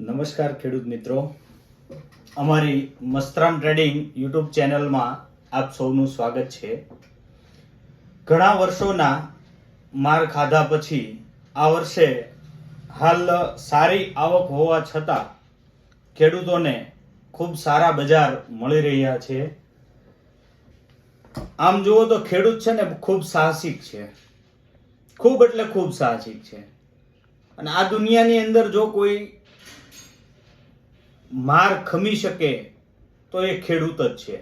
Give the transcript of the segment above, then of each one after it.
નમસ્કાર ખેડૂત મિત્રો. અમારી મસ્ત્રામ ટ્રેડિંગ યુટ્યુબ ચેનલમાં આપ સૌનું સ્વાગત છે. ઘણા વર્ષોના માર ખાધા પછી આ વર્ષે હાલ સારી આવક હોવા છતાં ખેડૂતોને ખૂબ સારા બજાર મળી રહ્યા છે. આમ જુઓ તો ખેડૂત છે ને ખૂબ સાહસિક છે. ખૂબ એટલે ખૂબ સાહસિક છે. અને આ દુનિયાની અંદર જો કોઈ માર ખમી શકે તો એ ખેડૂત જ છે.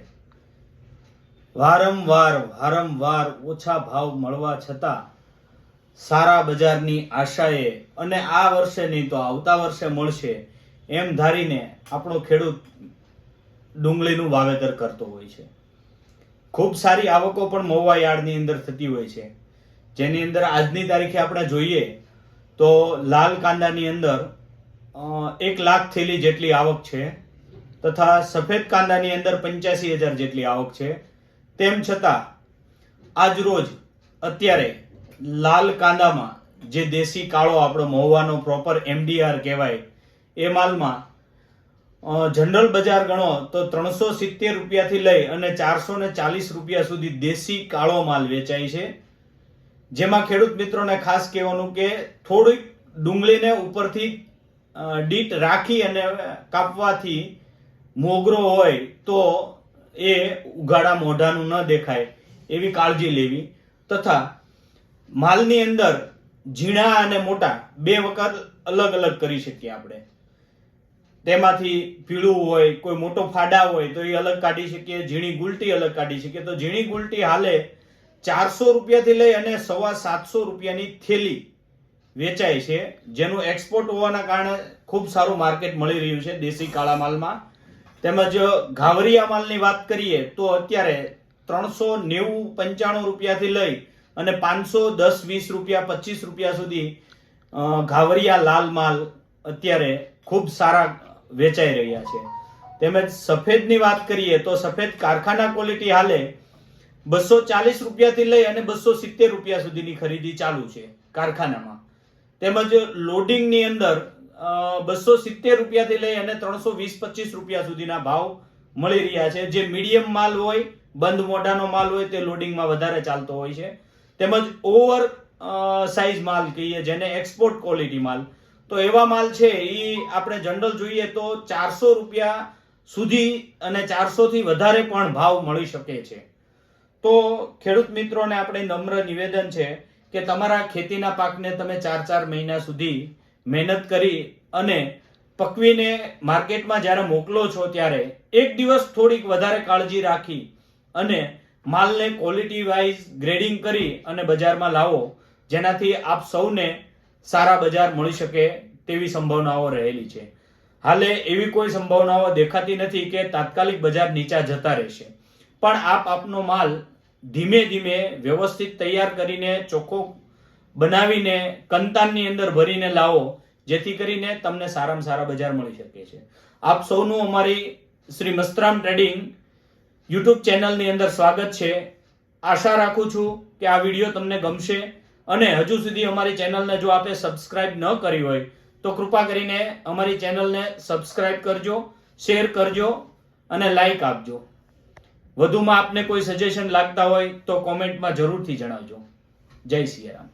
વારંવાર વારંવાર ઓછા ભાવ મળવા છતાં સારા બજારની આશાએ અને આ વર્ષે નહીં તો આવતા વર્ષે મળશે એમ ધારીને આપણો ખેડૂત ડુંગળીનું વાવેતર કરતો હોય છે. ખૂબ સારી આવકો પણ મહુવા યાર્ડની અંદર થતી હોય છે. જેની અંદર આજની તારીખે આપણે જોઈએ તો લાલ કાંદાની અંદર એક લાખ થેલી જેટલી આવક છે તથા સફેદ કાંદાની અંદર પંચ્યાસી હજાર જેટલી આવક છે. તેમ છતાં, આજ રોજ અત્યારે લાલ કાંદામાં જે દેશી કાળો આપણો મહુવાનો પ્રોપર એમડીઆર કહેવાય, એ માલમાં જનરલ બજાર ગણો તો ત્રણસો સિત્તેર રૂપિયાથી લઈ અને ચારસો ને ચાલીસ રૂપિયા સુધી દેશી કાળો માલ વેચાય છે. જેમાં ખેડૂત મિત્રોને ખાસ કહેવાનું કે થોડીક ડુંગળીને ઉપરથી ડીટ રાખી અને કાપવાથી મોગરો હોય તો એ ઉઘાડા મોઢાનું ન દેખાય એવી કાળજી લેવી. તથા માલની અંદર ઝીણા અને મોટા બે વખત અલગ અલગ કરી શકીએ આપણે. તેમાંથી પીળું હોય, કોઈ મોટો ફાડા હોય તો એ અલગ કાઢી શકીએ, ઝીણી ગુલટી અલગ કાઢી શકીએ. તો ઝીણી ગુલટી હાલે ચારસો રૂપિયાથી લઈ અને સવા સાતસો રૂપિયાની થેલી વેચાય છે. જેનું એક્સપોર્ટ હોવાના કારણે ખૂબ સારું માર્કેટ મળી રહ્યું છે દેશી કાળા માલમાં. તેમજ ઘાવરિયા માલની વાત કરીએ તો અત્યારે ત્રણસો નેવું પંચાણું રૂપિયાથી લઈ અને પાંચસો દસ વીસ રૂપિયા પચીસ રૂપિયા સુધી ઘાવરિયા લાલ માલ અત્યારે ખૂબ સારા વેચાઈ રહ્યા છે. તેમજ સફેદની વાત કરીએ તો સફેદ કારખાના ક્વોલિટી હાલે બસો ચાલીસ રૂપિયાથી લઈ અને બસો સિત્તેર રૂપિયા સુધીની ખરીદી ચાલુ છે કારખાનામાં. તેમજ લોડિંગની અંદર બસો સિત્તેર રૂપિયાથી લઈ અને ત્રણસો વીસ પચીસ રૂપિયા સુધીના ભાવ મળી રહ્યા છે. જે મીડિયમ માલ હોય, બંધ મોઢાનો માલ હોય, તે લોડિંગમાં વધારે ચાલતો હોય છે. તેમજ ઓવર સાઇઝ માલ કહીએ, જેને એક્સપોર્ટ ક્વોલિટી માલ. તો એવા માલ છે, એ આપણે જનરલ જોઈએ તો ચારસો રૂપિયા સુધી અને ચારસોથી વધારે પણ ભાવ મળી શકે છે. તો ખેડૂત મિત્રોને આપણે નમ્ર નિવેદન છે કે તમારા ખેતીના પાકને તમે ચાર ચાર મહિના સુધી મહેનત કરી અને પકવીને માર્કેટમાં જ્યારે મોકલો છો ત્યારે એક દિવસ થોડીક વધારે કાળજી રાખી અને માલને ક્વોલિટી વાઇઝ ગ્રેડિંગ કરી અને બજારમાં લાવો, જેનાથી આપ સૌને સારા બજાર મળી શકે તેવી સંભાવનાઓ રહેલી છે. હાલે એવી કોઈ સંભાવનાઓ દેખાતી નથી કે તાત્કાલિક બજાર નીચા જતા રહેશે. પણ આપ આપનો માલ ધીમે ધીમે વ્યવસ્થિત તૈયાર કરીને ચોખ્ખો બનાવીને કંતાનની અંદર ભરીને લાવો, જેથી કરીને તમને સારામાં સારા બજાર મળી શકે છે. આપ સૌનું અમારી શ્રી મસ્તરામ ટ્રેડિંગ યુટ્યુબ ચેનલની અંદર સ્વાગત છે. આશા રાખું છું કે આ વીડિયો તમને ગમશે અને હજુ સુધી અમારી ચેનલને જો આપે સબસ્ક્રાઇબ ન કરી હોય, તો કૃપા કરીને અમારી ચેનલને સબસ્ક્રાઇબ કરજો, શેર કરજો અને લાઈક આપજો. વધુમાં આપને કોઈ સજેશન લાગતા હોય તો કોમેન્ટમાં જરૂરથી જણાવજો. જય સિયારામ